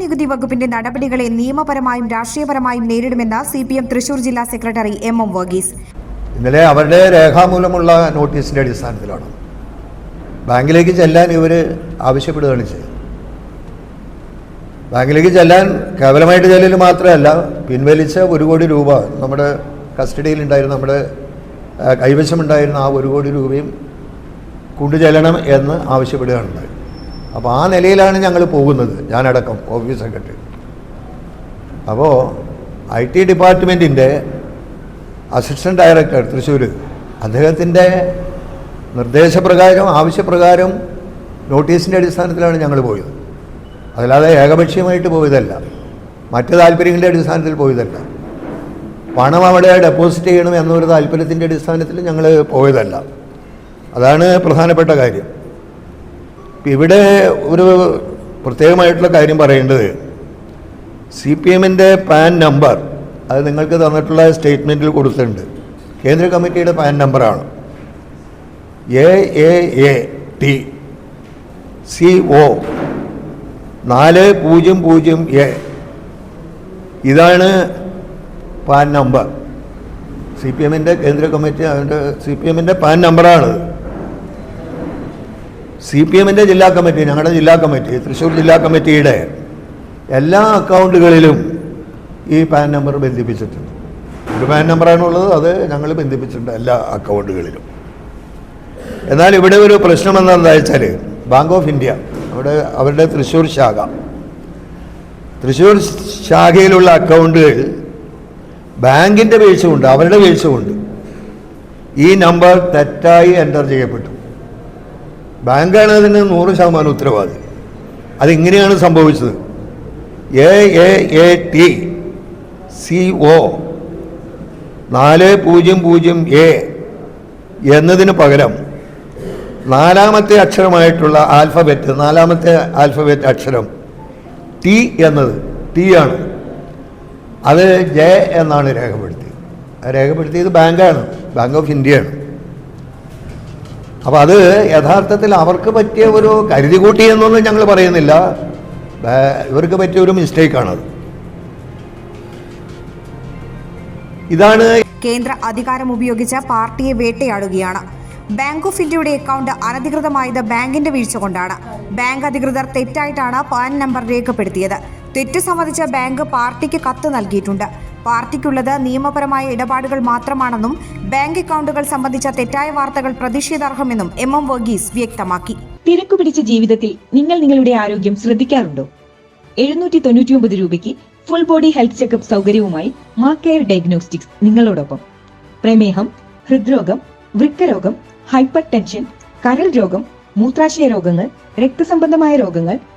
നികുതി വകുപ്പിന്റെ നടപടികളെ നിയമപരമായും രാഷ്ട്രീയപരമായും നേരിടുമെന്ന് സി പി എം തൃശൂർ ജില്ലാ സെക്രട്ടറി എം എം വർഗീസ്. ഇന്നലെ അവരുടെ രേഖാമൂലമുള്ള നോട്ടീസിന്റെ അടിസ്ഥാനത്തിലാണ്. ബാങ്കിലേക്ക് ചെല്ലാൻ ഇവർ ആവശ്യപ്പെടുകയാണ് ചെയ്തത്. ബാങ്കിലേക്ക് ചെല്ലാൻ കേവലമായിട്ട് ചെല്ലൽ മാത്രമല്ല പിൻവലിച്ച ഒരു കോടി രൂപ നമ്മുടെ കസ്റ്റഡിയിൽ ഉണ്ടായിരുന്ന നമ്മുടെ കൈവശമുണ്ടായിരുന്ന ആ ഒരു കോടി രൂപയും കൊണ്ടുചെല്ലണം എന്ന് ആവശ്യപ്പെടുകയാണ് അപ്പോൾ ആ നിലയിലാണ് ഞങ്ങൾ പോകുന്നത് ഞാനടക്കം ഓഫീസ് സെക്രട്ടറി അപ്പോൾ ഐ ടി ഡിപ്പാർട്ട്മെന്റിന്റെ അസിസ്റ്റന്റ് ഡയറക്ടർ തൃശ്ശൂർ അദ്ദേഹത്തിന്റെ നിർദ്ദേശപ്രകാരം ആവശ്യപ്രകാരം നോട്ടീസിന്റെ അടിസ്ഥാനത്തിലാണ് ഞങ്ങൾ പോയത്. അതല്ലാതെ ഏകപക്ഷീയമായിട്ട് പോയതല്ല. മറ്റ് താല്പര്യങ്ങളുടെ അടിസ്ഥാനത്തിൽ പോയതല്ല. പണം അവിടെ ഡെപ്പോസിറ്റ് ചെയ്യണം എന്നൊരു താല്പര്യത്തിന്റെ അടിസ്ഥാനത്തിൽ ഞങ്ങൾ പോയതല്ല. അതാണ് പ്രധാനപ്പെട്ട കാര്യം. ഇവിടെ ഒരു പ്രത്യേകമായിട്ടുള്ള കാര്യം പറയേണ്ടത് സി പി എമ്മിന്റെ പാൻ നമ്പർ അത് നിങ്ങൾക്ക് തന്നിട്ടുള്ള സ്റ്റേറ്റ്മെന്റിൽ കൊടുത്തിട്ടുണ്ട്. കേന്ദ്ര കമ്മിറ്റിയുടെ പാൻ നമ്പറാണ്. A A A T C O നാല് പൂജ്യം പൂജ്യം എ ഇതാണ് പാൻ നമ്പർ. സി പി എമ്മിന്റെ കേന്ദ്ര കമ്മിറ്റി അതിന്റെ സി പി എമ്മിന്റെ പാൻ നമ്പറാണ് സി പി എമ്മിന്റെ ജില്ലാ കമ്മിറ്റി ഞങ്ങളുടെ ജില്ലാ കമ്മിറ്റി തൃശ്ശൂർ ജില്ലാ കമ്മിറ്റിയുടെ എല്ലാ അക്കൗണ്ടുകളിലും ഈ പാൻ നമ്പർ ബന്ധിപ്പിച്ചിട്ടുണ്ട്. ഒരു പാൻ നമ്പറാണുള്ളത് അത് ഞങ്ങൾ ബന്ധിപ്പിച്ചിട്ടുണ്ട് എല്ലാ അക്കൗണ്ടുകളിലും. എന്നാൽ ഇവിടെ ഒരു പ്രശ്നം എന്താണെന്ന് വെച്ചാൽ ബാങ്ക് ഓഫ് ഇന്ത്യ അവിടെ അവരുടെ തൃശ്ശൂർ ശാഖ. തൃശ്ശൂർ ശാഖയിലുള്ള അക്കൗണ്ടുകൾ ബാങ്കിന്റെ വീഴ്ച കൊണ്ട് അവരുടെ വീഴ്ച കൊണ്ട് ഈ നമ്പർ തെറ്റായി എന്റർ ചെയ്യപ്പെട്ടു. ബാങ്കാണ് അതിന് നൂറ് ശതമാനം ഉത്തരവാദി അതിങ്ങനെയാണ് സംഭവിച്ചത്. A A A T C O നാല് പൂജ്യം പൂജ്യം എ എന്നതിന് പകരം നാലാമത്തെ അക്ഷരമായിട്ടുള്ള ആൽഫബറ്റ് നാലാമത്തെ ആൽഫബറ്റ് അക്ഷരം ടി എന്നത് ടി ആണ്. അത് ജെ എന്നാണ് രേഖപ്പെടുത്തിയത്. രേഖപ്പെടുത്തിയത് ബാങ്കാണ് ബാങ്ക് ഓഫ് ഇന്ത്യയാണ്. അപ്പോൾ അത് യഥാർത്ഥത്തിൽ അവർക്ക് പറ്റിയ ഒരു കരുതി കൂട്ടി എന്നൊന്നും ഞങ്ങൾ പറയുന്നില്ല. ഇവർക്ക് പറ്റിയ ഒരു മിസ്റ്റേക്കാണത്. ഇതാണ് കേന്ദ്ര അധികാരം ഉപയോഗിച്ച് പാർട്ടിയെ വേട്ടയാടുകയാണ്. ബാങ്ക് ഓഫ് ഇന്ത്യയുടെ അക്കൗണ്ട് അനധികൃതമായത് ബാങ്കിന്റെ വീഴ്ച കൊണ്ടാണ്. ബാങ്ക് അധികൃതർ തെറ്റായിട്ടാണ് പാൻ നമ്പർ രേഖപ്പെടുത്തിയത്. തെറ്റ് സംബന്ധിച്ച ബാങ്ക് പാർട്ടിക്ക് കത്ത് നൽകിയിട്ടുണ്ട്. പാർട്ടിക്കുള്ളത് നിയമപരമായ ഇടപാടുകൾ മാത്രമാണെന്നും ബാങ്ക് അക്കൗണ്ടുകൾ സംബന്ധിച്ച തെറ്റായ വാർത്തകൾ പ്രതിഷേധാർഹമെന്നും എം എം വർഗീസ് വ്യക്തമാക്കി. തിരക്കുപിടിച്ച ജീവിതത്തിൽ നിങ്ങൾ നിങ്ങളുടെ ആരോഗ്യം ശ്രദ്ധിക്കാറുണ്ടോ? എഴുന്നൂറ്റി തൊണ്ണൂറ്റിയൊമ്പത് രൂപയ്ക്ക് ഫുൾ ബോഡി ഹെൽത്ത് ചെക്കപ്പ് സൗകര്യവുമായി മാ കെയർ ഡയഗ്നോസ്റ്റിക്സ് നിങ്ങളോടൊപ്പം. പ്രമേഹം ഹൃദ്രോഗം വൃക്കരോഗം ഹൈപ്പർ ടെൻഷൻ കരൾ രോഗം മൂത്രാശയ രോഗങ്ങൾ രക്തസംബന്ധമായ രോഗങ്ങൾ